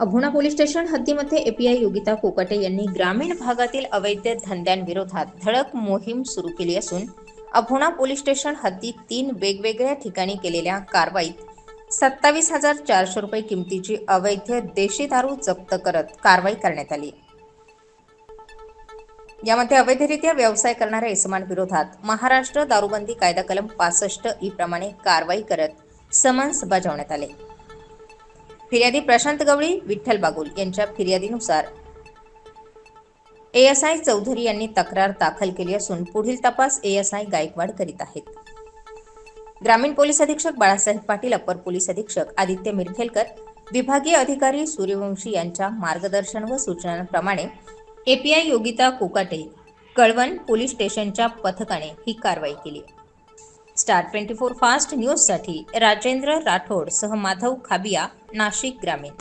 Abhona police station हद्दीमध्ये API Yogita Kokate यांनी ग्रामीण भागातील अवैध धंद्यांविरोधात धडक मोहीम सुरू केली असून अभोणा पोलीस स्टेशन हद्दीत तीन वेगवेगळ्या ठिकाणी केलेल्या कारवाईत सत्तावीस हजार चारशे रुपये किमतीची अवैध देशी दारू जप्त करत कारवाई करण्यात आली. यामध्ये अवैधरित्या व्यवसाय करणाऱ्या इसमांविरोधात महाराष्ट्र दारूबंदी कायदा कलम पासष्ट ई प्रमाणे कारवाई करत समन्स बजावण्यात आले. फिर्यादी प्रशांत गवळी विठ्ठल बागुल यांच्या फिर्यादीनुसार. एएसआय चौधरी यांनी तक्रार दाखल केली असून पुढील तपास एएसआय गायकवाड करीत आहेत. ग्रामीण पोलीस अधीक्षक बाळासाहेब पाटील अपर पोलीस अधीक्षक आदित्य मिरखेलकर विभागीय अधिकारी सूर्यवंशी यांच्या मार्गदर्शन व सूचनांप्रमाणे एपीआय योगिता कोकाटे कळवण पोलीस स्टेशनच्या पथकाने ही कारवाई केली. स्टार ट्वेंटी फोर फास्ट न्यूजसाठी राजेंद्र राठोड सह माधव खाबिया नाशिक ग्रामीण.